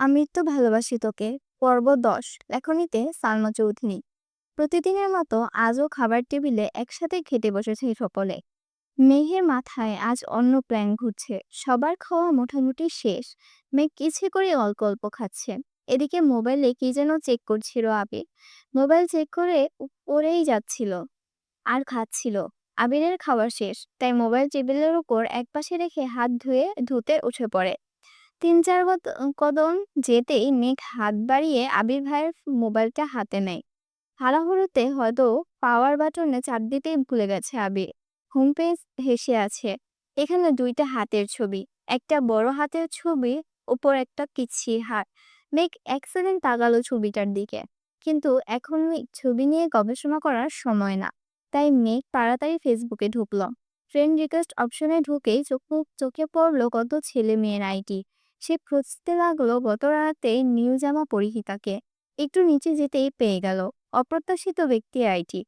আমি তো ভালোবাসি তোকে। পর্ব দশ লেখনীতে সালমা চৌধুরী। প্রতিদিনের মতো আজও খাবার টেবিলে একসাথে খেতে বসেছে সকলে। মেঘের মাথায় আজ অন্য প্ল্যান ঘুরছে। সবার খাওয়া মোটামুটি শেষ। মেঘ ইচ্ছে করে অল্প অল্প খাচ্ছে। এদিকে মোবাইলে কি যেন চেক করছিল আবির মোবাইল চেক করে পড়েই যাচ্ছিল। আর খাচ্ছিল। আবিরের খাওয়া শেষ। তাই মোবাইল টেবিলের উপর একপাশে রেখে হাত ধুয়ে ধুতে উঠে পড়ে। তিন চার কদ- কদম যেতেই মেঘ হাত বাড়িয়ে আবির ভাইয়ের মোবাইলটা হাতে নেয়। হারাহুড়োতে হয়তো পাওয়ার বাটনে চাপ দিতেই ভুলে গেছে আবির। হোম পেজ হেসে আছে, এখানে দুইটা হাতের ছবি, একটা বড় হাতের ছবি, ওপর একটা কিচ্ছি হাত মেঘ এক সেকেন্ড তাকালো ছবিটার দিকে, কিন্তু এখন ছবি নিয়ে গবেষণা করার সময় না। তাই মেঘ তাড়াতাড়ি ফেসবুকে ঢুকলো। ফ্রেন্ড রিকোয়েস্ট অপশনে ঢুকেই চোখ চোখে পড়ল কত ছেলে মেয়ের আইডি। সে খুঁজতে লাগল গত রাতে নীল জামা পরিহিতাকে। একটু নিচে যেতেই পেয়ে গেল অপ্রত্যাশিত ব্যক্তি আইটি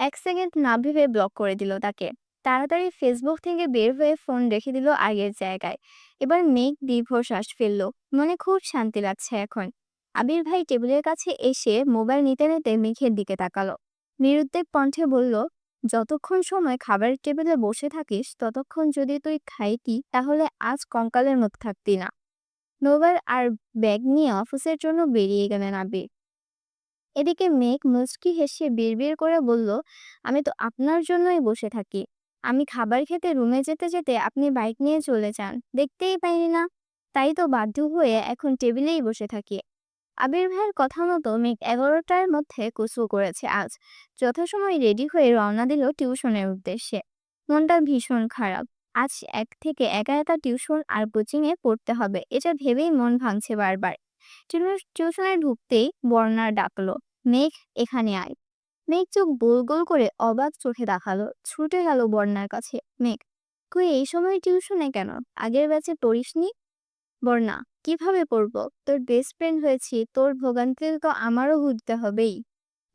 এক সেকেন্ড না ভেবে ব্লক করে দিল তাকে। তাড়াতাড়ি ফেসবুক থেকে বের হয়ে ফোন রেখে দিল আগের জায়গায়। এবার মেঘ দীর্ঘশ্বাস ফেলল। মনে খুব শান্তি লাগছে এখন। আবির ভাই টেবিলের কাছে এসে মোবাইল নিতে নিতে মেঘের দিকে তাকালো। নিরুদ্বেগ কণ্ঠে বলল, যতক্ষণ সময় খাবারের টেবিলে বসে থাকিস, ততক্ষণ যদি তুই খাইতি, তাহলে আজ কঙ্কালের মুখ থাকতি না। নোবেল আর ব্যাগ নিয়ে অফিসের জন্য বেরিয়ে গেলেন আবির। এদিকে মেঘ মুচকি হেসে বিড়বিড় করে বলল, আমি তো আপনার জন্যই বসে থাকি। আমি খাবার খেতে রুমে যেতে যেতে আপনি বাইক নিয়ে চলে যান। দেখতেই পাইনি না। তাই তো বাধ্য হয়ে এখন টেবিলেই বসে থাকি। আবির ভাইয়ের কথা মতো মেঘ এগারোটার মধ্যে কুসু করেছে আজ। যথাসময় রেডি হয়ে রওনা দিল টিউশনের উদ্দেশ্যে। মনটা ভীষণ খারাপ। আজ এক থেকে একা একা টিউশন আর কোচিং এ পড়তে হবে। এটা ভেবেই মন ভাঙছে বারবার। টিউশ- টিউশনে ঢুকতেই বর্ণার ডাকলো, মেঘ, এখানে আয়। মেঘ চোখ গোল গোল করে অবাক চোখে দেখাল। ছুটে গেল বর্ণার কাছে, মেঘ, তুই এই সময় টিউশনে কেন? আগের ব্যাচে পড়িসনি? বর্ণা, কীভাবে পড়ব? তোর বেস্ট ফ্রেন্ড হয়েছি, তোর ভোগান্তি তো আমারও ভুগতে হবেই।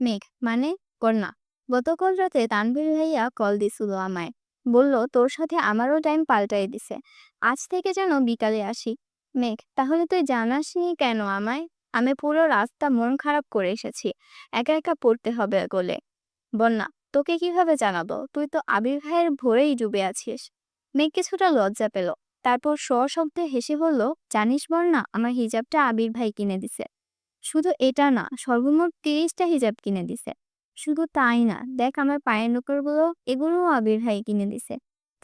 মেঘ মানে? বর্ণা, গতকাল রাতে তানভীর ভাইয়া কল দিছিল আমায়। বলল, তোর সাথে আমারও টাইম পাল্টাই দিছে। আজ থেকে যেন বিকালে আসি। মেঘ, তাহলে তুই জানাসনি কেন আমায়? আমি পুরো রাস্তা মন খারাপ করে এসেছি। একা একা পড়তে হবে বলে বন্যা, তোকে কীভাবে জানাব? তুই তো আবির ভাইয়ের ভোরেই ডুবে আছিস। মেঘ কিছুটা লজ্জা পেল। তারপর সশব্দে হেসে বলল, জানিস বর্ণা আমার হিজাবটা আবির ভাই কিনে দিছে। শুধু এটা না, সর্বমোট তিরিশটা হিজাব কিনে দিছে। শুধু তাই না, দেখ আমার পায়ের নোকরগুলো এগুলোও আবির ভাই কিনে দিছে।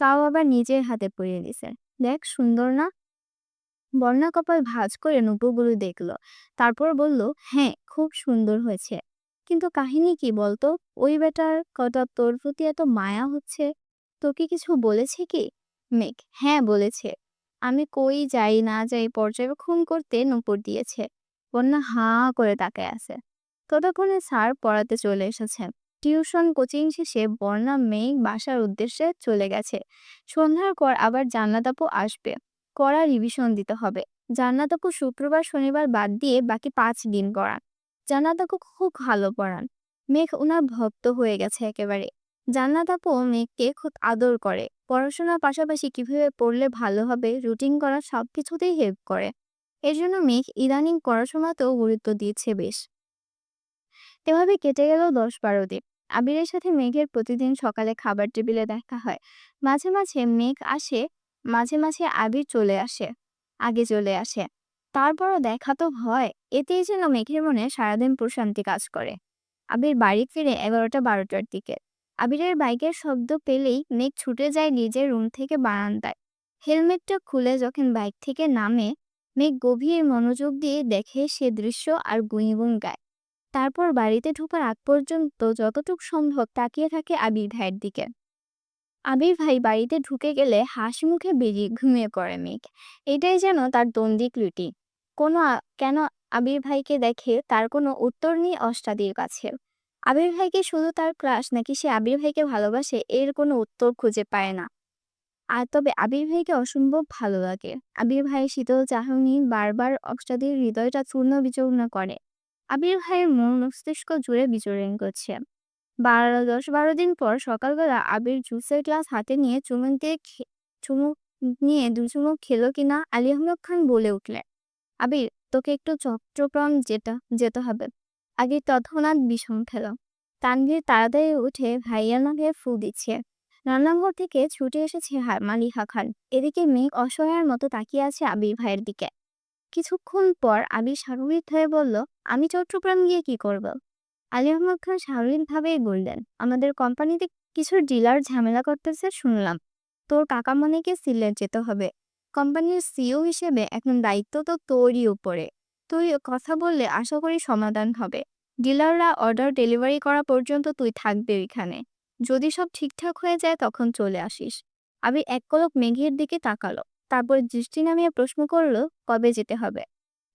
তাও আবার নিজের হাতে পরিয়ে দিছে। দেখ সুন্দর না? বর্ণা কপাল ভাঁজ করে নুপুরগুলো দেখল। তারপর বলল হ্যাঁ খুব সুন্দর হয়েছে। কিন্তু কাহিনী কি বলতো? ওই বেটার কটা তোর প্রতি এত মায়া হচ্ছে? তোকে কিছু বলেছে কি? মেঘ হ্যাঁ বলেছে। আমি কই যাই না যাই পর্যবেক্ষণ করতে নুপুর দিয়েছে। বন্যা হা করে তাকায় আছে। ততক্ষণে স্যার পড়াতে চলে এসেছেন। টিউশন কোচিং শেষে বর্ণা মেঘ বাসার উদ্দেশ্যে চলে গেছে। সন্ধ্যার পর আবার জান্নাত আপু আসবে। কড়া রিভিশন দিতে হবে। জান্নাত আপু শুক্রবার, শনিবার বাদ দিয়ে বাকি পাঁচ দিন পড়ান। জান্নাত আপু খুব ভালো পড়ান। মেঘ উনার ভক্ত হয়ে গেছে একেবারে। জান্নাত আপু মেঘকে খুব আদর করে। পড়াশোনার পাশাপাশি কীভাবে পড়লে ভালো হবে রুটিন করা সবকিছুতেই হেল্প করে। এর জন্য মেঘ ইদানিং পড়াশোনাতেও গুরুত্ব দিয়েছে বেশ। এভাবে কেটে গেল দশ বারো দিন। আবিরের সাথে মেঘের প্রতিদিন সকালে খাবার টেবিলে দেখা হয়। মাঝে মাঝে মেঘ আসে, মাঝে মাঝে আবির চলে আসে, আগে চলে আসে। তারপরও দেখা তো হয়, এতেই যেন মেঘের মনে সারাদিন প্রশান্তি কাজ করে। আবির বাড়ি ফিরে এগারোটা বারোটার দিকে। আবিরের বাইকের শব্দ পেলেই মেঘ ছুটে যায় নিজের রুম থেকে বারান্দায়। হেলমেটটা খুলে যখন বাইক থেকে নামে, মেঘ গভীর মনোযোগ দিয়ে দেখে সে দৃশ্য আর গুঁইগুন গায়। তারপর বাড়িতে ঢোকার আগ পর্যন্ত যতটুক সম্ভব তাকিয়ে থাকে আবির ভাইয়ের দিকে। আবির ভাই বাড়িতে ঢুকে গেলে হাসি মুখে বেরিয়ে ঘুমিয়ে পড়ে মেঘ। এটাই যেন তার দ্বন্দ্বিক রুটি কোনো কেন আবির ভাইকে দেখে তার কোনো উত্তর নেই অষ্টাদির কাছে। আবির ভাইকে শুধু তার ক্রাশ নাকি সে আবির ভাইকে ভালোবাসে এর কোনো উত্তর খুঁজে পায় না। আর তবে আবির ভাইকে অসম্ভব ভালো লাগে। আবির ভাইয়ের শীতল চাহনি বারবার অষ্টাদির হৃদয়টা চূর্ণ বিচূর্ণ করে। আবির ভাইয়ের মন মস্তিষ্ক জুড়ে বিচরণ করছে। বারো, দশ, বারো দিন পর সকালবেলা আবির জুসের গ্লাস হাতে নিয়ে চুমুক দিয়ে চুমুক নিয়ে দু চুমুক খেলো কিনা আলী আহমদ খান বলে উঠলেন। আবির, তোকে একটু চট্টগ্রাম যেটা, যেতে হবে। আগে তৎক্ষণাৎ বিষম খেল। তানভীর তাড়াতাড়ি উঠে ভাইয়ার নাকে ফু দিচ্ছে। রান্নাঘর থেকে ছুটে এসেছে মালিহা খান। এদিকে মেঘ অসহায়ের মতো তাকিয়ে আছে আবির ভাইয়ের দিকে। কিছুক্ষণ পর আবির স্বাভাবিক হয়ে বলল, আমি চট্টগ্রাম গিয়ে কি করব? আলী আহমদ খান স্বাভাবিকভাবেই বললেন, আমাদের কোম্পানিতে কিছু ডিলার ঝামেলা করতেছে, শুনলাম। তোর কাকা মনেকে সিলেট যেতে হবে। কোম্পানির সিও হিসেবে এখন দায়িত্ব তো তোরই উপরে। তুই কথা বললে আশা করি সমাধান হবে। ডিলাররা অর্ডার ডেলিভারি করা পর্যন্ত তুই থাকবে ওইখানে। যদি সব ঠিকঠাক হয়ে যায় তখন চলে আসিস। আমি এক কলক মেঘের দিকে তাকালো। তারপর দৃষ্টি নামিয়ে প্রশ্ন করল, কবে যেতে হবে?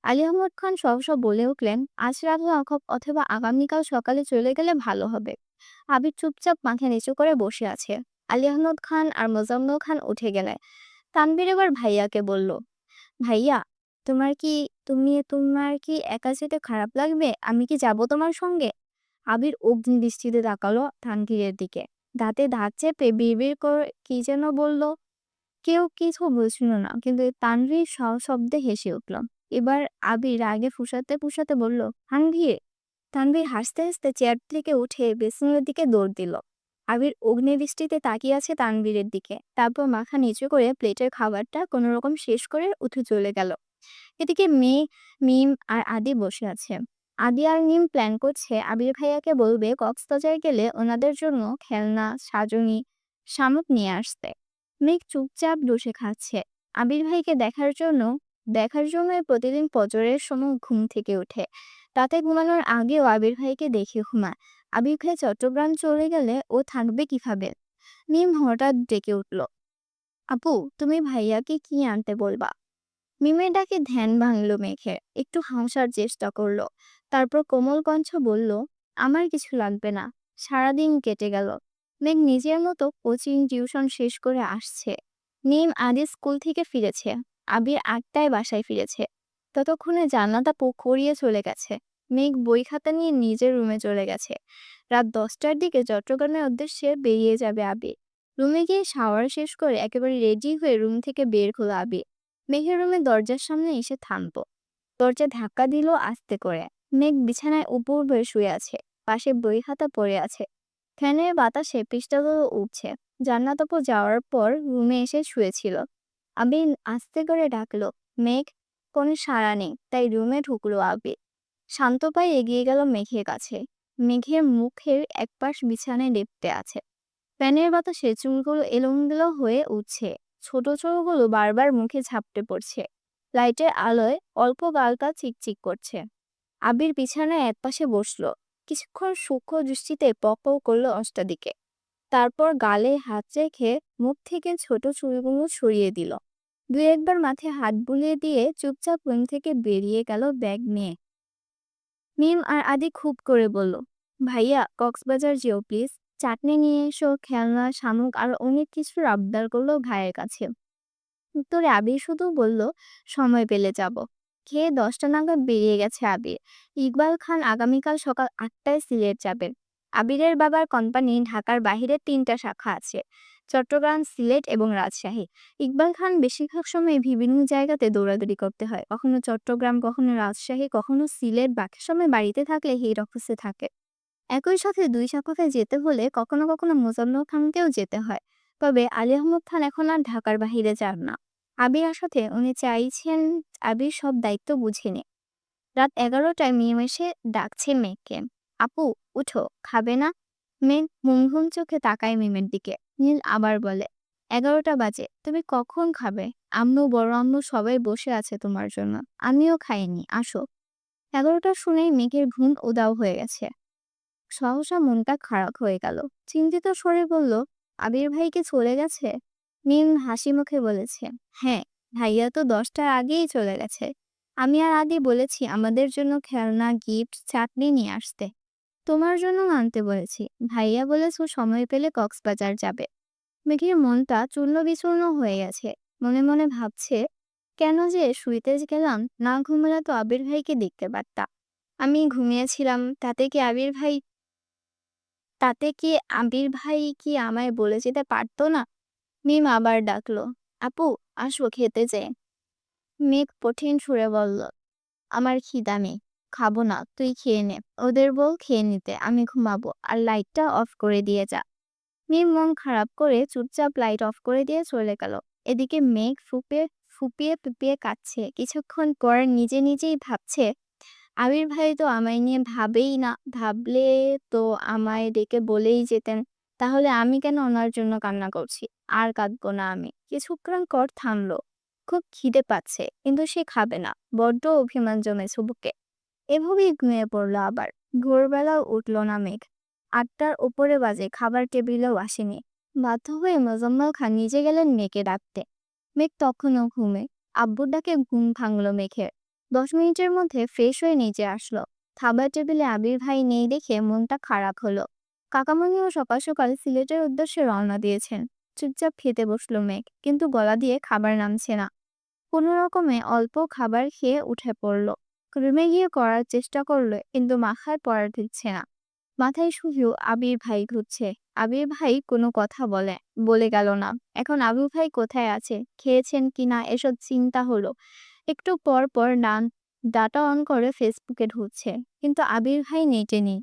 আলী আহমদ খান সহসা বলে উঠলেন, আজ রাত অথ- অথবা আগামীকাল সকালে চলে গেলে ভালো হবে। আবির চুপচাপ মাথা নিচু করে বসে আছে। আলী আহমদ খান আর মোজাম্মেল খান উঠে গেলে তানবীর এবার ভাইয়াকে বলল, ভাইয়া, তোমার কি, তুমি, তোমার কি একা যেতে খারাপ লাগবে? আমি কি যাব তোমার সঙ্গে? আবির অগ্নি দৃষ্টিতে তাকালো তানভীরের দিকে। দাঁতে দাঁত চেপে বিড়বিড় করে কি যেন বলল কেউ কিছু বুঝল না। কিন্তু তানভীর সশব্দে হেসে উঠল। এবার আবির রাগে ফুসাতে ফুসাতে বলল তানভীর তানভীর হাসতে হাসতে চেয়ার থেকে উঠে বেসিনের দিকে দৌড় দিল। আবির অগ্নিদৃষ্টিতে তাকিয়ে আছে তানভীরের দিকে। তারপর মাথা নিচু করে প্লেটের খাবারটা কোনো রকম শেষ করে উঠে চলে গেল। এদিকে মেয়ে, মিম আর আদি বসে আছে। আদি আর মিম প্ল্যান করছে আবির ভাইয়াকে বলবে কক্সবাজার গেলে ওনাদের জন্য খেলনা, সাজনি, শামুক নিয়ে আসতে। মেঘ চুপচাপ বসে খাচ্ছে। আবির ভাইকে দেখার জন্য দেখার জন্য প্রতিদিন ফজরের সময় ঘুম থেকে ওঠে। রাতে ঘুমানোর আগেও আবির ভাইকে দেখে ঘুমায়। আবির ভাই চট্টগ্রাম চলে গেলে ও থাকবে কীভাবে? মিম হঠাৎ ডেকে উঠল, আপু, তুমি ভাইয়াকে কি আনতে বলবা? মিমের ডাকে ধ্যান ভাঙলো মেঘের, একটু হাসার চেষ্টা করল। তারপর কোমল কণ্ঠ বলল, আমার কিছু লাগবে না, সারাদিন কেটে গেল। মেঘ নিজের মতো কোচিং টিউশন শেষ করে আসছে। নিম আদি স্কুল থেকে ফিরেছে। আবির আটটায় বাসায় ফিরেছে। ততক্ষণে জান্নাতা করিয়ে চলে গেছে। মেঘ বই খাতা নিয়ে নিজের রুমে চলে গেছে। রাত দশটার দিকে চট্টগ্রামের উদ্দেশ্যে বেরিয়ে যাবে আবির। রুমে গিয়ে শাওয়ার শেষ করে একেবারে রেডি হয়ে রুম থেকে বের হলো আবির। মেঘের রুমে দরজার সামনে এসে থামবো দরজা ধাক্কা দিল আস্তে করে। মেঘ বিছানায় উপর হয়ে শুয়ে আছে। পাশে বই খাতা পড়ে আছে। ফ্যানের বাতাসে পৃষ্ঠাগুলো উঠছে জান্নাত যাওয়ার পর রুমে এসে শুয়েছিল। আবির আস্তে করে ডাকলো, মেঘ, কোনো সাড়া নেই। তাই রুমে ঢুকলো আবির। শান্ত পায়ে এগিয়ে গেল মেঘের কাছে। মেঘের মুখের একপাশ বিছানায় লেপটে আছে। ফ্যানের বাতাসে চুলগুলো এলোমেলো হয়ে উঠছে। ছোট চুলগুলো বারবার মুখে ঝাপটে পড়ছে। লাইটের আলোয় অল্প গালটা চিকচিক করছে। আবির বিছানায় একপাশে বসল। কিছুক্ষণ সূক্ষ্ম দৃষ্টিতে পক করল অষ্টাদিকে তারপর গালে হাত রেখে মুখ থেকে ছোট চুলগুলো সরিয়ে দিল। দুই একবার মাথায় হাত বুলিয়ে দিয়ে চুপচাপ রুম থেকে বেরিয়ে গেল ব্যাগ নিয়ে। মিম আর আদি খুব করে বলল, ভাইয়া, কক্সবাজার যেও প্লিজ। চাটনি নিয়ে এসো, খেলনা, শামুক আর অনেক কিছুর আবদার করল ভাইয়ের কাছে। উত্তরে আবির শুধু বলল, সময় পেলে যাব। খেয়ে দশটা নাগাদ বেরিয়ে গেছে আবির। ইকবাল খান আগামীকাল সকাল আটটায় সিলেট যাবেন। আবিরের বাবার কোম্পানি ঢাকার বাইরে তিনটা শাখা আছে, চট্টগ্রাম, সিলেট এবং রাজশাহী। ইকবাল খান বেশিরভাগ সময় বিভিন্ন জায়গাতে দৌড়াদৌড়ি করতে হয়। কখনো চট্টগ্রাম, কখনো রাজশাহী, কখনো সিলেট, বাকি সময় বাড়িতে থাকলে হির অফিসে থাকে। একই সাথে দুই শাখাতে যেতে হলে কখনো কখনো মোজাম্মেল খানকেও যেতে হয়। তবে আলী আহমদ খান এখন আর ঢাকার বাহিরে যান না। আবির সাথে উনি চাইছেন আবির সব দায়িত্ব বুঝে নে রাত এগারোটায় মেয়ে এসে ডাকছে মেয়েকে। আপু, উঠো, খাবে না? মেঘ মুমঘুম চোখে তাকায় মিমের দিকে। নীল আবার বলে, এগারোটা বাজে, তুমি কখন খাবে? আম্মু, বড় আম্মু সবাই বসে আছে তোমার জন্য। আমিও খাইনি, আসো। এগারোটা শুনেই মেঘের ঘুম উদাও হয়ে গেছে। সহসা মনটা খারাপ হয়ে গেল। চিন্তিত স্বরে বলল, আবির ভাইকে চলে গেছে? মিম হাসি মুখে বলেছে হ্যাঁ ভাইয়া তো দশটার আগেই চলে গেছে। আমি আর আদি বলেছি আমাদের জন্য খেলনা, গিফট, চাটনি নিয়ে আসতে। তোমার জন্য আনতে বলেছি। ভাইয়া বলেছে সময় পেলে কক্সবাজার যাবে। মেঘের মনটা চূর্ণ বিচূর্ণ হয়ে গেছে। মনে মনে ভাবছে, কেন যে শুইতে গেলাম, না ঘুমালে তো আবির ভাইকে দেখতে পারতাম আমি ঘুমিয়েছিলাম, তাতে কি আবির ভাই, তাতে কি আবির ভাই কি আমায় বলে যেতে পারতো না? মিম আবার ডাকলো, আপু আসো খেতে যে মেঘ কঠিন সুরে বলল, আমার খিদা নেই খাব না, তুই খেয়ে নে, ওদের বল খেয়ে নিতে, আমি ঘুমাবো, আর লাইটটা অফ করে দিয়ে যা। মিম মন খারাপ করে চুপচাপ লাইট অফ করে দিয়ে চলে গেল। এদিকে মেঘ ফুপে, ফুপিয়ে ফুপিয়ে কাচ্ছে কিছুক্ষণ পর নিজে নিজেই ভাবছে, আবির ভাই তো আমায় নিয়ে ভাবেই না, ভাবলে তো আমায় ডেকে বলেই যেতেন। তাহলে আমি কেন ওনার জন্য কান্না করছি? আর কাঁদবো না আমি। কিছুক্ষণ কর থামলো। খুব খিদে পাচ্ছে, কিন্তু সে খাবে না। বড্ড অভিমান জমেছে বুকে। এভাবেই ঘুমিয়ে পড়ল আবার। ভোরবেলাও উঠল না মেঘ। আটটার ওপরে বাজে, খাবার টেবিলেও আসেনি। বাধ্য হয়ে মোজাম্মল খান নিজে গেলেন মেয়েকে ডাকতে। মেঘ তখনও ঘুমে। আব্বুর ডাকে ঘুম ভাঙল মেঘের। দশ মিনিটের মধ্যে ফ্রেশ হয়ে নিচে আসলো। খাবার টেবিলে আবির ভাই নেই দেখে মনটা খারাপ হলো। কাকামণিও সকাল সকাল সিলেটের উদ্দেশ্যে রওনা দিয়েছেন। চুপচাপ খেতে বসল মেঘ, কিন্তু গলা দিয়ে খাবার নামছে না। কোনো রকমে অল্প খাবার খেয়ে উঠে পড়ল। রুমে গিয়ে করার চেষ্টা করল, কিন্তু মাথায় পড়া দিচ্ছে না। মাথায় শুধু আবির ভাই ঘুরছে। আবির ভাই কোনো কথা বলে বলে গেল না। এখন আবির ভাই কোথায় আছে? খেয়েছেন কিনা এসব চিন্তা হলো। একটু পর পর নান ডাটা অন করে ফেসবুকে ঢুকছে। কিন্তু আবির ভাই নেটে নেই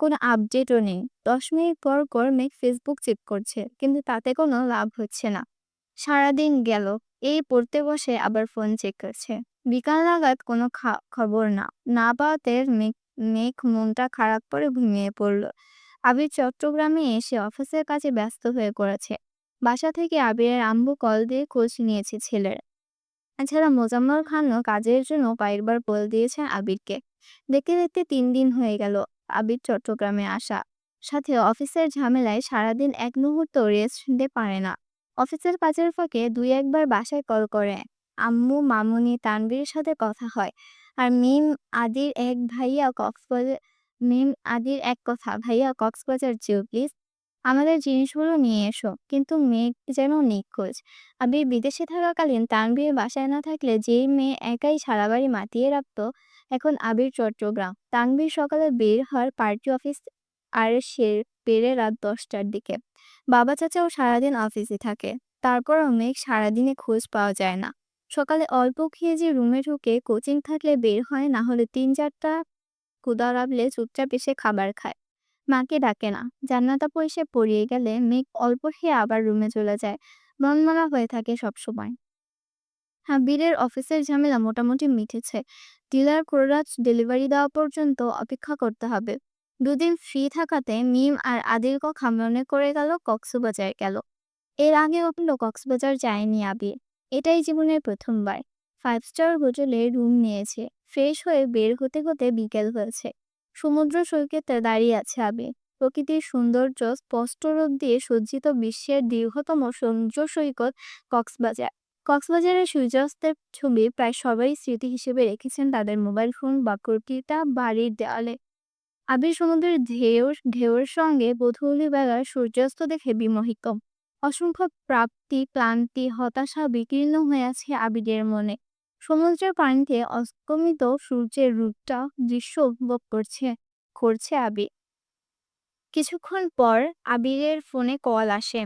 কোনো আপডেটও নেই। দশ মিনিট পর পর মেঘ ফেসবুক চেক করছে, কিন্তু তাতে কোনো লাভ হচ্ছে না। সারাদিন গেল, এই পড়তে বসে আবার ফোন চেক করছে। বিকাল নাগাদ কোনো খবর না না পাওয়াতে মেঘ মেঘ মনটা খারাপ করে ঘুমিয়ে পড়ল। আবির চট্টগ্রামে এসে অফিসের কাছে ব্যস্ত হয়ে পড়েছে। বাসা থেকে আবিরের আম্মু কল দিয়ে খোঁজ নিয়েছে ছেলের। এছাড়া মোজাম্মল খানও কাজের জন্য কয়েকবার বল দিয়েছেন আবিরকে। দেখতে দেখতে তিন দিন হয়ে গেল আবির চট্টগ্রামে আসা। সাথে অফিসের ঝামেলায় সারাদিন এক মুহূর্ত রেস্ট নিতে পারে না। অফিসের কাজের ফাঁকে দুই একবার বাসায় কল করে। আম্মু, মামুনি তানবীর সাথে কথা হয়। আর মিম আদির এক ভাইয়া কক্সবাজার, মিম আদির এক কথা, ভাইয়া, কক্সবাজার যেও প্লিজ আমাদের জিনিসগুলো নিয়ে এসো। কিন্তু মেঘ যেন নিখোঁজ। আবির বিদেশে থাকাকালীন তানবীর বাসায় না থাকলে যেই মেয়ে একাই সারা বাড়ি মাতিয়ে রাখত, এখন আবির চট্টগ্রাম। তানবীর সকালে বের হয় পার্টি অফিস আর সে বেড়ে রাত দশটার দিকে। বাবা চাচাও সারাদিন অফিসে থাকে। তারপরও মেঘ সারাদিনে খোঁজ পাওয়া যায় না। সকালে অল্প খেয়ে যে রুমে ঢুকে কোচিং থাকলে বের হয়, না হলে তিন চারটা ক্ষুদা রাবলে চুপচাপ এসে খাবার খায়। মাকে ডাকে না। জান্নাতা পয়সে পড়িয়ে গেলে মেঘ অল্প খেয়ে আবার রুমে চলে যায়। মনমরা হয়ে থাকে সবসময়। হাবিরের অফিসের ঝামেলা মোটামুটি মিটেছে। ডিলার প্রোডাক্ট ডেলিভারি দেওয়া পর্যন্ত অপেক্ষা করতে হবে। দুদিন ফ্রি থাকাতে মিম আর আদির কথা মনে করে গেল, কক্সবাজার গেল। এর আগে কখনো কক্সবাজার যায়নি আবির। এটাই জীবনের প্রথমবার। ফাইভ স্টার হোটেলে রুম নিয়েছে। ফ্রেশ হয়ে বের হতে হতে বিকেল হয়েছে। সমুদ্র সৈকতে দাঁড়িয়ে আছে আবির। প্রকৃতির সৌন্দর্য স্পষ্ট রূপ দিয়ে সজ্জিত বিশ্বের দীর্ঘতম সমুদ্র সৈকত কক্সবাজার। কক্সবাজারের সূর্যাস্তের ছবি প্রায় সবাই স্মৃতি হিসেবে রেখেছেন তাদের মোবাইল ফোন বা প্রতিটা বাড়ির দেওয়ালে আবির সমুদ্রের ঢেউ, ঢেউয়ের সঙ্গে বধূলি বেলার সূর্যাস্ত দেখে বিমোহিত। অসংখ্য প্রাপ্তি, ক্লান্তি, হতাশা বিকীর্ণ হয়ে আছে আবিরের মনে। সমুদ্রের পানিতে অস্তমিত সূর্যের রূপটা দৃশ্য উপভোগ করছে করছে আবির। কিছুক্ষণ পর আবিরের ফোনে কল আসে।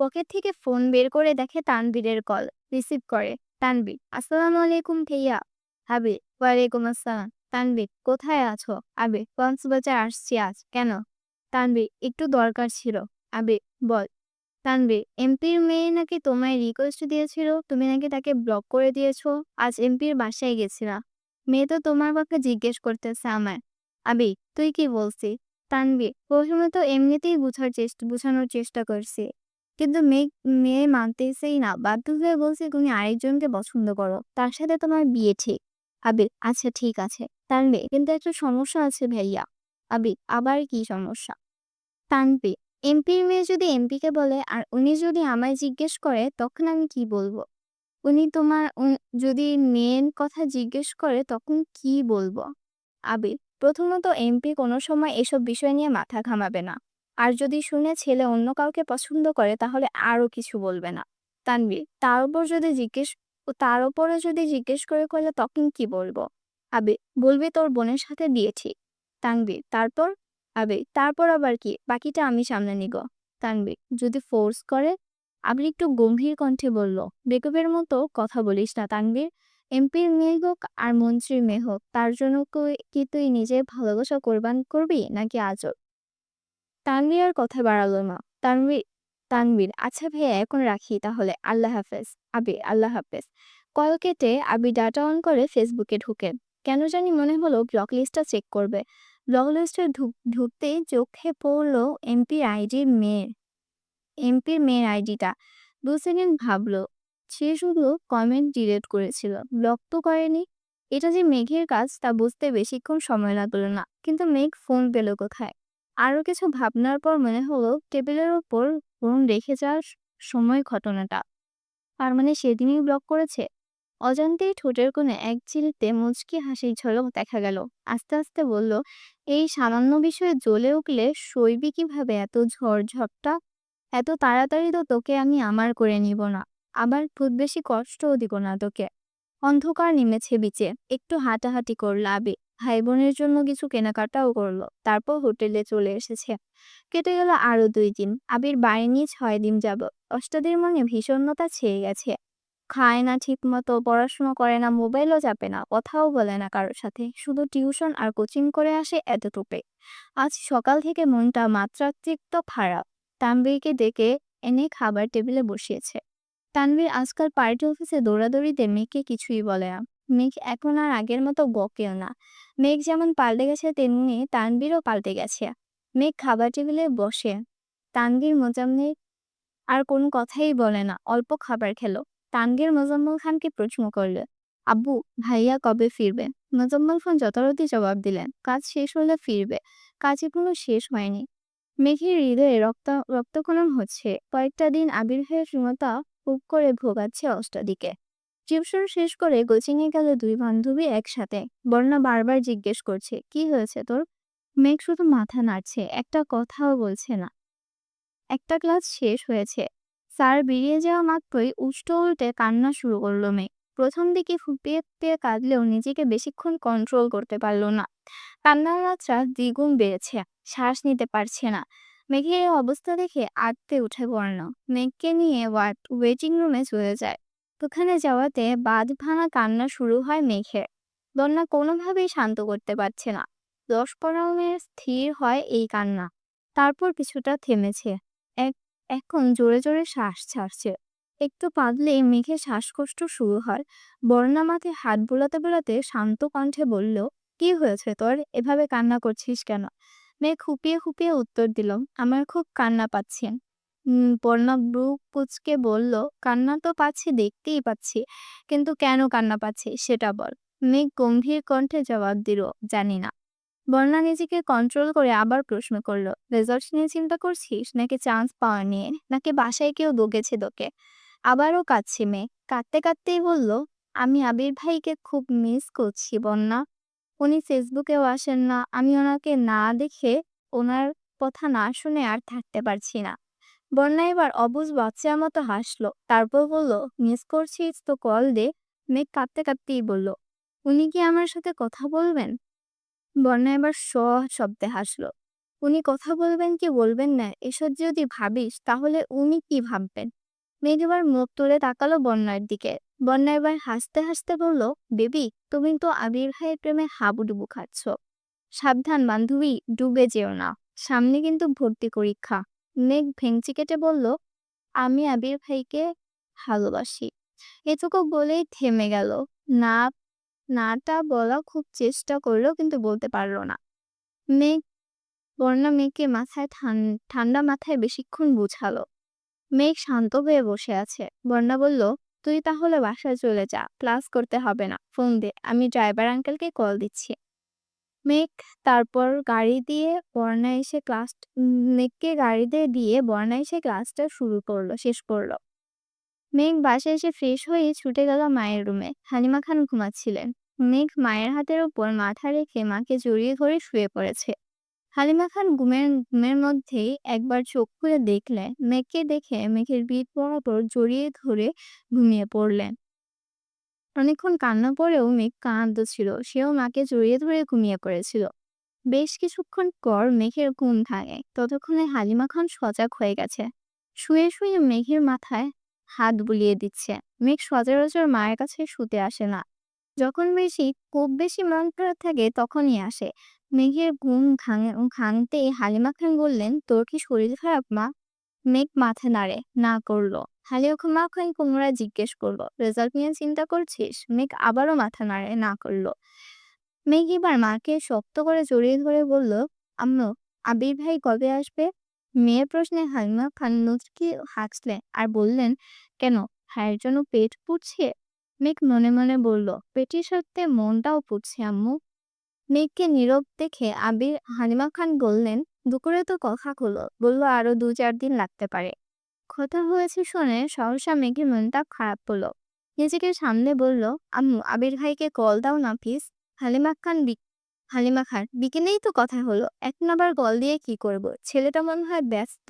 পকেট থেকে ফোন বের করে দেখে তানবীরের কল। রিসিভ করে তানবীর আসসালামু আলাইকুম ভাইয়া। আবির, ওয়ালাইকুম আসসালাম। তানবীর কোথায় আছো? আবির, কক্সবাজার আসছি আজ। কেন? তানবীর একটু দরকার ছিল। আবির, বল। তানবীর এমপির মেয়ে নাকি তোমায় রিকোয়েস্ট দিয়েছিল, তুমি নাকি তাকে ব্লক করে দিয়েছ, আজ এমপির বাসায় গেছিলা। মেয়ে তো তোমার কথা জিজ্ঞেস করতেছে আমার আবি, তুই কি বলছিস তানবীর প্রথমে তো এমনিতেই বুঝার চেষ্টা, বোঝানোর চেষ্টা করছি। কিন্তু মেয়ে মেয়ে মানতেছেই না, বাধ্য হয়ে বলছে তুমি আরেকজনকে পছন্দ করো, তার সাথে তোমার বিয়ে ঠিক। আবির আচ্ছা ঠিক আছে তানবীর কিন্তু একটা সমস্যা আছে ভাইয়া। আবির আবার কি সমস্যা? তানবীর এমপির মেয়ে যদি এমপিকে বলে, আর উনি যদি আমায় জিজ্ঞেস করে, তখন আমি কি বলব? উনি তোমার যদি মেয়ের কথা জিজ্ঞেস করে, তখন কি বলব? আবির, প্রথমত এমপি কোনো সময় এসব বিষয় নিয়ে মাথা ঘামাবে না। আর যদি শুনে ছেলে অন্য কাউকে পছন্দ করে, তাহলে আরও কিছু বলবে না। তানবীর, তার উপর যদি জিজ্ঞেস, তার উপরে যদি জিজ্ঞেস করে করলে তখন কি বলব? আবির, বলবি তোর বোনের সাথে ঠিক। তানবীর, তারপর? আবির তারপর আবার কি? বাকিটা আমি সামনে নিব। তানবীর যদি ফোর্স করে, আবির একটু গম্ভীর কণ্ঠে বলল, বেকুবের মতো কথা বলিস না তানবীর। এমপির মেয়ে হোক আর মন্ত্রীর মেয়ে হোক, তার জন্য কি তুই নিজে ভালোবাসা কোরবান করবি নাকি আজব? তানভীর আর কথা বাড়ালো না। তানভীর তানভীর আচ্ছা ভাইয়া, এখন রাখি তাহলে। আল্লাহ হাফেজ। আবি আল্লাহ হাফেজ। কল কেটে আবি ডাটা অন করে ফেসবুকে ঢুকে। কেন জানি মনে হলো ব্লক লিস্টটা চেক করবে। ব্লক লিস্টে ঢুকতেই চোখে পড়ল এমপির আইডির মেয়ের। এমপির মেয়ের আইডিটা। দু সেকেন্ড ভাবলো। সে শুধু কমেন্ট ডিলেট করেছিল। ব্লক তো করেনি। এটা যে মেঘের কাজ তা বুঝতে বেশিক্ষণ সময় লাগল না। কিন্তু মেঘ ফোন পেল কোথায়? আরও কিছু ভাবনার পর মনে হলো টেবিলের ওপর ফোন রেখে যাওয়ার সময় ঘটনাটা। আর মানে সেদিনই ব্লক করেছে? অজান্তেই ঠোঁটের কোণে এক চিলতে মুচকি হাসির ঝলক দেখা গেল। আস্তে আস্তে বলল, এই সামান্য বিষয়ে জ্বলে উঠলে সইবি কীভাবে এত ঝড়ঝপটা? এত তাড়াতাড়ি তো তোকে আমি আমার করে নিব না। আবার খুব বেশি কষ্টও দিব না তোকে। অন্ধকার নেমেছে বিচে। একটু হাঁটাহাঁটি করল আবি ভাই বোনের জন্য কিছু কেনাকাটাও করল। তারপর হোটেলে চলে এসেছে। কেটে গেল আরও দুই দিন। আবির বাড়ি নিয়ে ছয় দিন যাব অষ্টাদের মনে ভীষণতা ছেয়ে গেছে। খায় না ঠিক মতো পড়াশোনা করে না, মোবাইলও চাপে না, কথাও বলে না কারোর সাথে। শুধু টিউশন আর কোচিং করে আসে এতটুকুই। আজ সকাল থেকে মনটা মাত্রাতিরিক্ত খারাপ। তানবীরকে ডেকে এনে খাবার টেবিলে বসিয়েছে। তানভীর আজকাল পার্টি অফিসে দৌড়াদৌড়িতে মেঘকে কিছুই বলে না। মেঘ এখন আর আগের মতো বকেও না। মেঘ যেমন পাল্টে গেছে, তেমনি তানভীরও পাল্টে গেছে। মেঘ খাবার টেবিলে বসে। তানভীর মোজাম্মেল আর কোনো কথাই বলে না, অল্প খাবার খেলো। তানভীর মোজাম্মল খানকে প্রশ্ন করলে, আব্বু, ভাইয়া কবে ফিরবে? মোজাম্মল খান যথারতি জবাব দিলেন, কাজ শেষ হলে ফিরবে। কাজ এখনও শেষ হয়নি। মেঘের হৃদয়ে রক্ত, রক্তক্ষরণ হচ্ছে। কয়েকটা দিন আবির হয়ে শূন্যতা খুব করে ভোগাচ্ছে অষ্টাদিকে। টিউশন শেষ করে কোচিংয়ে গেল দুই বান্ধবী একসাথে। বর্ণা বারবার জিজ্ঞেস করছে, কি হয়েছে তোর? মেঘ শুধু মাথা নাড়ছে, একটা কথাও বলছে না। একটা ক্লাস শেষ হয়েছে। স্যার বেরিয়ে যাওয়া মাত্রই উষ্ট উল্টে কান্না শুরু করল মেঘ প্রথম দিকে ফুপিয়ে ফুপিয়ে কাঁদলেও নিজেকে বেশিক্ষণ কন্ট্রোল করতে পারল না। কান্নার মাত্রা দ্বিগুণ বেড়েছে, শ্বাস নিতে পারছে না। মেঘের এই অবস্থা দেখে আটতে উঠে পড়ল। মেঘকে নিয়ে ওয়াট ওয়েটিং রুমে চলে যায়। ওখানে যাওয়াতে বাঁধ ভাঙা কান্না শুরু হয় মেঘের। বন্যা কোনোভাবেই শান্ত করতে পারছে না। দশ পনেরো মিনিট স্থির হয় এই কান্না। তারপর কিছুটা থেমেছে। এখন জোরে জোরে শ্বাস ছাড়ছে। একটু পাদলেই মেঘে শ্বাসকষ্ট শুরু হয়। বর্ণা মাথায় হাত বোলাতে বোলাতে শান্ত কণ্ঠে বলল, কি হয়েছে তোর? এভাবে কান্না করছিস কেন? মেয়ে খুপিয়ে খুপিয়ে উত্তর দিল, আমার খুব কান্না পাচ্ছেন বর্ণা ব্রু কুচকে বলল, কান্না তো পাচ্ছি, দেখতেই পাচ্ছি, কিন্তু কেন কান্না পাচ্ছি সেটা বল। মেঘ গম্ভীর কণ্ঠে জবাব দিল, জানি না। বর্ণা নিজেকে কন্ট্রোল করে আবার প্রশ্ন করল রেজাল্ট নিয়ে চিন্তা করছিস? নাকি চান্স পাওয়া নিয়ে? নাকি বাসায় কেউ দোগেছে তোকে? আবারও কাঁদছে মেয়ে। কাঁদতে কাঁদতেই বলল, আমি আবির ভাইকে খুব মিস করছি, বন্যা। উনি ফেসবুকেও আসেন না। আমি ওনাকে না দেখে ওনার কথা না শুনে আর থাকতে পারছি না। বন্যা এবার অবুজ বাচ্চার মতো হাসলো। তারপর বলল মিস করছিস তো কল দে। মেঘ কাঁদতে কাঁদতেই বলল, উনি কি আমার সাথে কথা বলবেন? বন্যা এবার স শব্দে হাসলো। উনি কথা বলবেন কি বলবেন না, এসব যদি ভাবিস, তাহলে উনি কি ভাববেন? মেঘ এবার মুখ তুলে তাকালো বন্যার দিকে। বন্যা এবার হাসতে হাসতে বলল, বেবি, তুমি তো আবির ভাইয়ের প্রেমে হাবুডুবু খাচ্ছ। সাবধান, বান্ধবী, ডুবে যেও না। সামনে কিন্তু ভর্তি পরীক্ষা। মেঘ ভেংচি কেটে বলল, আমি আবির ভাইকে ভালোবাসি। এটুকু বলেই থেমে গেল। না নাটা বলা খুব চেষ্টা করল কিন্তু বলতে পারল না। মেঘ, বর্ণা মেঘকে মাথায় ঠান্ডা মাথায় বেশিক্ষণ বুঝালো। মেঘ শান্ত হয়ে বসে আছে। বর্ণা বলল, তুই তাহলে বাসায় চলে যা, ক্লাস করতে হবে না। ফোন দে, আমি ড্রাইভার আঙ্কেলকে কল দিচ্ছি। মেঘ তারপর গাড়ি দিয়ে বর্ণা এসে ক্লাস, মেঘকে গাড়িতে দিয়ে বর্ণা এসে ক্লাসটা শুরু করল, শেষ করল। মেঘ বাসায় এসে ফ্রেশ হয়ে ছুটে গেল মায়ের রুমে। হালিমা খান ঘুমাচ্ছিলেন। মেঘ মায়ের হাতের ওপর মাথা রেখে মাকে জড়িয়ে ধরে শুয়ে পড়েছে। হালিমা খান ঘুমের ঘুমের মধ্যেই একবার চোখ খুলে দেখলে মেঘকে দেখে মেঘের পিঠ বরাবর জড়িয়ে ধরে ঘুমিয়ে পড়লেন। অনেকক্ষণ কান্না পরেও মেঘ ছিল, সেও মাকে জড়িয়ে ধরে ঘুমিয়ে পড়েছিল। বেশ কিছুক্ষণ পর মেঘের ঘুম ভাঙে, ততক্ষণে হালিমা খান সজাগ হয়ে গেছে। শুয়ে শুয়ে মেঘের মাথায় হাত বুলিয়ে দিচ্ছে। মেঘ সচরাচর মায়ের কাছে শুতে আসে না। যখন বেশি, খুব বেশি মন খারাপ থাকে তখনই আসে। মেঘের ঘুম ভাঙে ভাঙতেই হালিমা খান বললেন, তোর কি শরীর খারাপ, মা? মেঘ মাথা নাড়ে, না করল। হালিমা খান পুনরায় জিজ্ঞেস করল, রেজাল্ট নিয়ে চিন্তা করছিস? মেঘ আবারও মাথা নাড়ে, না করল। মেঘ এবার মাকে শক্ত করে জড়িয়ে ধরে বলল, আম্মু, আবির ভাই কবে আসবে? মেয়ের প্রশ্নে হালিমা খান মুচকি হাসলেন আর বললেন, কেন, ভাইয়ের জন্য পেট পুড়ছে? মেঘ মনে মনে বলল পেটের সাথে মনটাও পুড়ছে, আম্মু। মেঘকে নীরব দেখে আবির হালিমা খান বললেন, দুপুরে তো কথা হলো। বলল, আরও দু চার দিন লাগতে পারে। কথা হয়েছে শুনে সহসা মেঘের মনটা খারাপ হলো। নিজেকে সামনে বলল, আম্মু, আবির ভাইকে কল দাও না প্লিজ হালিমা খান হালিমা খান, বিকেলেই তো কথা হলো। এখন আবার কল দিয়ে কি করব? ছেলেটা মনে হয় ব্যস্ত।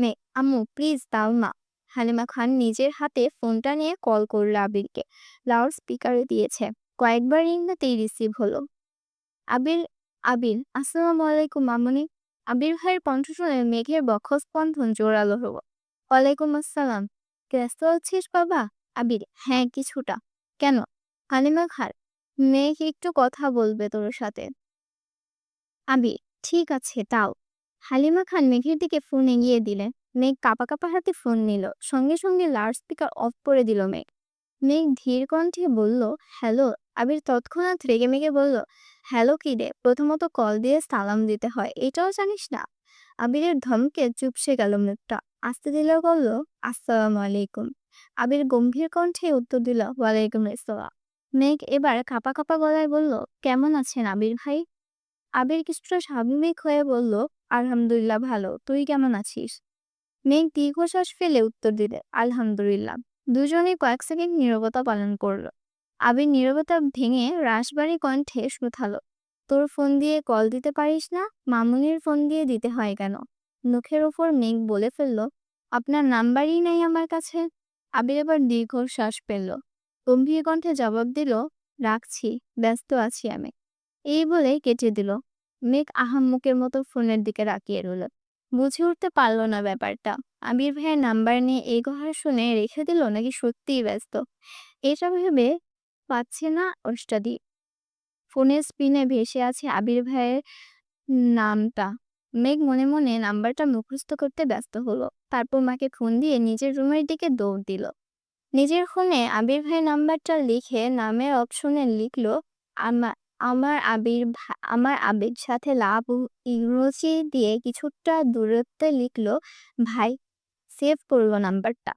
মে, আম্মু প্লিজ দাও না। হালিমা খান নিজের হাতে ফোনটা নিয়ে কল করল আবিরকে। লাউড স্পিকারে দিয়েছে, কয়েকবার রিংটাতেই রিসিভ হলো। আবির আবির, আসসালামু আলাইকুম মামনি। আবির ভাইয়ের কণ্ঠ শুনে মেঘের বক্ষস্পন্দন জোরালো হলো। ওয়ালাইকুম আসসালাম। ব্যস্ত আছিস বাবা? আবির হ্যাঁ কিছুটা। কেন? হালিমা খান, মেঘ একটু কথা বলবে তোর সাথে। আবির, ঠিক আছে, তাও। হালিমা খান মেঘের দিকে ফোন এগিয়ে দিলেন মেঘ কাপা কাপা হাতে ফোন নিল। সঙ্গে সঙ্গে লাউড স্পিকার অফ করে দিল মেঘ। মেঘ ধীর কণ্ঠে বলল হ্যালো আবির তৎক্ষণাৎ রেগে মেগে বলল হ্যালো কি রে? প্রথমত কল দিয়ে সালাম দিতে হয়, এটাও জানিস না? আবিরের ধমকে চুপসে গেল মুখটা। আস্তে দিল বলল, আসসালামু আলাইকুম। আবির গম্ভীর কণ্ঠে উত্তর দিল, ওয়ালাইকুম আসসালাম। মেঘ এবার কাপা কাপা গলায় বলল, কেমন আছেন আবির ভাই? আবির কিছুটা স্বাভাবিক হয়ে বলল, আলহামদুলিল্লাহ ভালো। তুই কেমন আছিস? মেঘ দীর্ঘশ্বাস ফেলে উত্তর দিলে, আলহামদুলিল্লাহ। দুজনেই কয়েক সেকেন্ড নীরবতা পালন করল। আবির নীরবতা ভেঙে রাশবাড়ি কণ্ঠে শুথালো তোর ফোন দিয়ে কল দিতে পারিস না? মামুনির ফোন দিয়ে দিতে হয় কেন? মুখের ওপর মেঘ বলে ফেলল, আপনার নাম্বারই নেই আমার কাছে। আবির এবার দীর্ঘশ্বাস ফেলল, গম্ভীর কণ্ঠে জবাব দিল, রাখছি, ব্যস্ত আছি আমি। এই বলে কেটে দিল। মেঘ আহাম্মুকের মতো ফোনের দিকে রাখিয়ে রইল। বুঝে উঠতে পারল না ব্যাপারটা। আবির ভাইয়ের নাম্বার নিয়ে এই কথা শুনে রেখে দিল নাকি সত্যিই ব্যস্ত। এটা ভেবে পাচ্ছে না অষ্টাদি ফোনের স্ক্রিনে ভেসে আছে আবির ভাইয়ের নামটা। মেঘ মনে মনে নাম্বারটা মুখস্থ করতে ব্যস্ত হলো। তারপর মাকে ফোন দিয়ে নিজের রুমের দিকে দৌড় দিল। নিজের ফোনে আবির ভাইয়ের নাম্বারটা লিখে নামের অপশনে লিখলো আমার আমার আবির আমার আবির সাথে লাভ ইংরেজি দিয়ে কিছুটা দূরত্বে লিখলো, ভাই সেভ করল নাম্বারটা